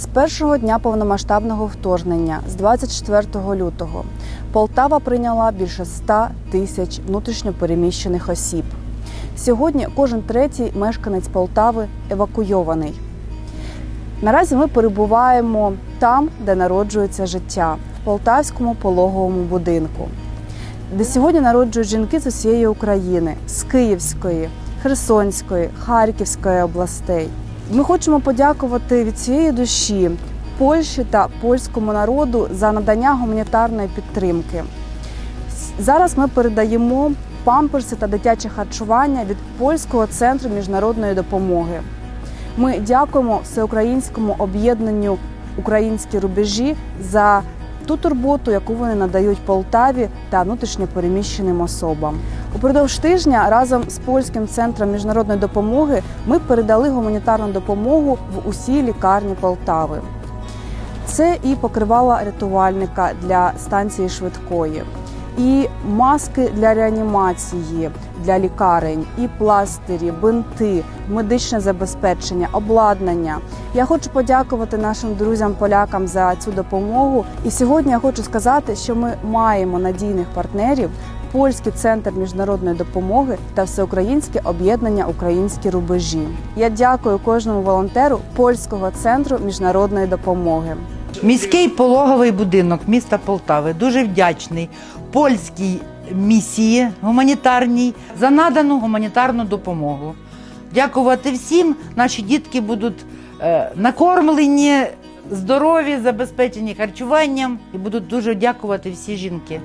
З першого дня повномасштабного вторгнення, з 24 лютого, Полтава прийняла більше 100 тисяч внутрішньопереміщених осіб. Сьогодні кожен третій мешканець Полтави евакуйований. Наразі ми перебуваємо там, де народжується життя, в полтавському пологовому будинку, де сьогодні народжують жінки з усієї України, з Київської, Херсонської, Харківської областей. Ми хочемо подякувати від цієї душі Польщі та польському народу за надання гуманітарної підтримки. Зараз ми передаємо памперси та дитяче харчування від польського центру міжнародної допомоги. Ми дякуємо всеукраїнському об'єднанню Українські рубежі за ту турботу, яку вони надають Полтаві та внутрішньопереміщеним особам. Упродовж тижня разом з польським центром міжнародної допомоги ми передали гуманітарну допомогу в усі лікарні Полтави. Це і покривала рятувальника для станції швидкої, і маски для реанімації для лікарень, і пластирі, бинти, медичне забезпечення, обладнання. Я хочу подякувати нашим друзям-полякам за цю допомогу. І сьогодні я хочу сказати, що ми маємо надійних партнерів. Польський центр міжнародної допомоги та всеукраїнське об'єднання Українські рубежі. Я дякую кожному волонтеру польського центру міжнародної допомоги. Міський пологовий будинок міста Полтави дуже вдячний польській місії гуманітарній за надану гуманітарну допомогу. Дякувати всім. Наші дітки будуть е, накормлені, здорові, забезпечені харчуванням і будуть дуже дякувати всі жінки.